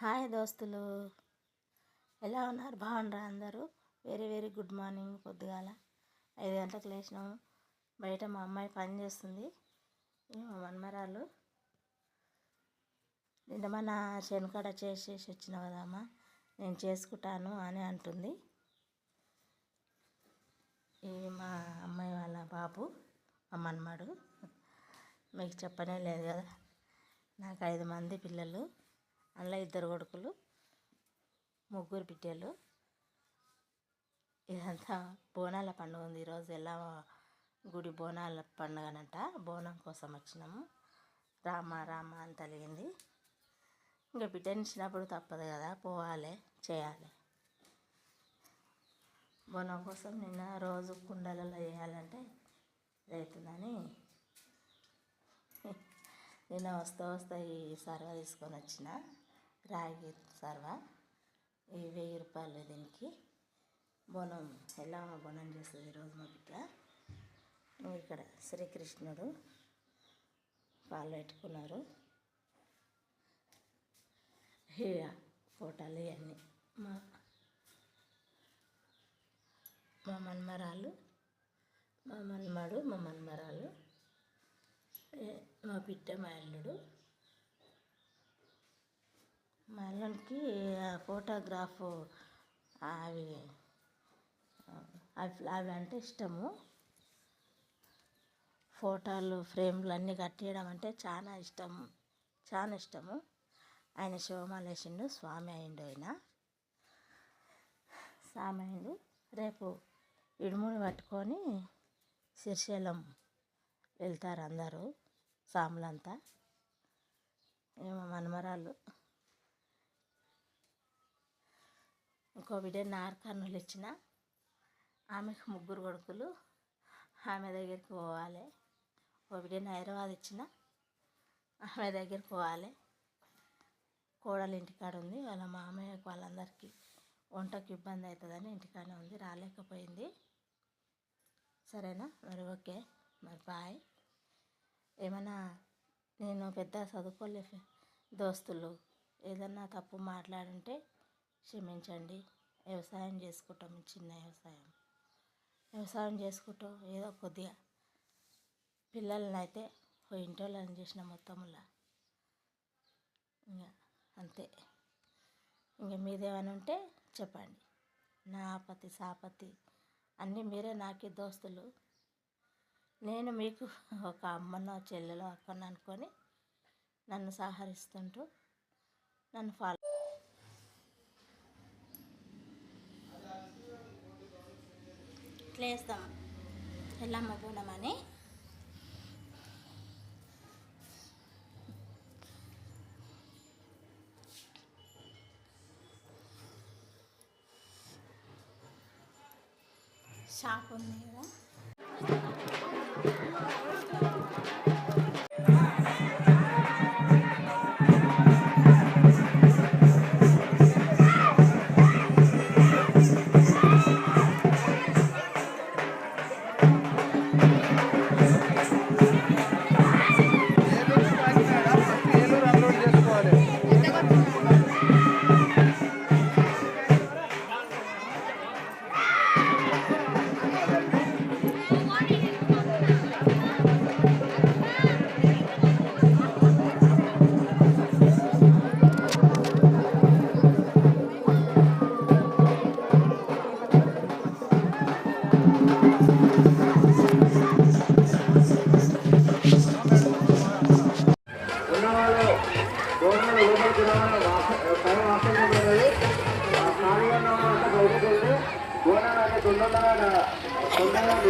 Hi దోస్తులు. ఎలా ఉన్నారు? బాగున్నారా అందరూ? వెరీ వెరీ గుడ్ మార్నింగ్ పొద్దుగాల. ఐదు గంటలకు లేచినాము బయట మా అమ్మాయి పని చేస్తుంది. మా మన్మరాలు నిన్న మన శనకాడ చేసేసి వచ్చిన కదమ్మా నేను చేసుకుంటాను అని అంటుంది. ఇది మా అమ్మాయి వాళ్ళ బాబు మా మన్మడు. మీకు చెప్పనే లేదు కదా. నాకు ఐదు మంది పిల్లలు. అందులో ఇద్దరు కొడుకులు ముగ్గురు బిడ్డలు. ఇదంతా బోనాల పండుగ ఉంది. ఈరోజు ఎలా గుడి బోనాల పండుగనంట. బోనం కోసం వచ్చినాము. రామ రామ అని తలిగింది. ఇంకా బిడ్డనిచ్చినప్పుడు తప్పదు కదా. పోవాలి చేయాలి. బోనం కోసం నిన్న రోజు కుండలలో చేయాలంటే అవుతుందని నిన్న వస్తా వస్తా ఈ సర్వ తీసుకొని వచ్చిన. రాగి సర్వ. ఈ వెయ్యి రూపాయలు దీనికి. బోనం ఎలా బోనం చేస్తుంది ఈరోజు మా బిడ్డ? ఇక్కడ శ్రీకృష్ణుడు పాలు పెట్టుకున్నారు. ఇక ఫోటోలు ఇవన్నీ మా మా మన్మరాలు మా మన్మడు మా మన్మరాలు మా బిడ్డ మా అల్లుడు. మా ఫోటోగ్రాఫ్ అవి అవి అవి అంటే ఇష్టము. ఫోటోలు ఫ్రేమ్లు అన్నీ కట్టేయడం అంటే చాలా ఇష్టం చాలా ఇష్టము. ఆయన శివమాలేసిండు స్వామి అయిండు ఆయన. స్వామి అయిండు. రేపు ఇడుముడి పట్టుకొని శ్రీశైలం వెళ్తారు అందరూ సాములంతా. ఏమో మనమరాలు కోవిడే బిడ్డ నారకర్నూలు ఇచ్చిన ఆమెకు ముగ్గురు కొడుకులు. ఆమె దగ్గరికి పోవాలి. కోవిడే హైదరాబాద్ ఇచ్చిన ఆమె దగ్గరికి పోవాలి. కోడలు ఇంటికాడ ఉంది. వాళ్ళ మామయ్యకు వాళ్ళందరికీ వంటకు ఇబ్బంది అవుతుందని ఇంటికానే ఉంది. రాలేకపోయింది. సరేనా? మరి ఓకే. మరి బాయ్. ఏమైనా నేను పెద్ద చదువుకోలే దోస్తులు. ఏదన్నా తప్పు మాట్లాడుంటే క్షమించండి. వ్యవసాయం చేసుకుంటాం చిన్న వ్యవసాయం. వ్యవసాయం చేసుకుంటాం ఏదో కొద్దిగా పిల్లల్ని అయితే ఇంటోళ్ళని చేసిన మొత్తంలో. ఇంకా అంతే. ఇంకా మీదేమైనా ఉంటే చెప్పండి. నా ఆపతి సాపతి అన్నీ మీరే నాకే దోస్తులు. నేను మీకు ఒక అమ్మనో చెల్లెలో అక్కను అనుకొని నన్ను సహరిస్తుంటూ నన్ను ఫాలో ఇట్లా వేస్తాం ఎల్లమ్మ బోనమని షాప్ ఉంది కదా.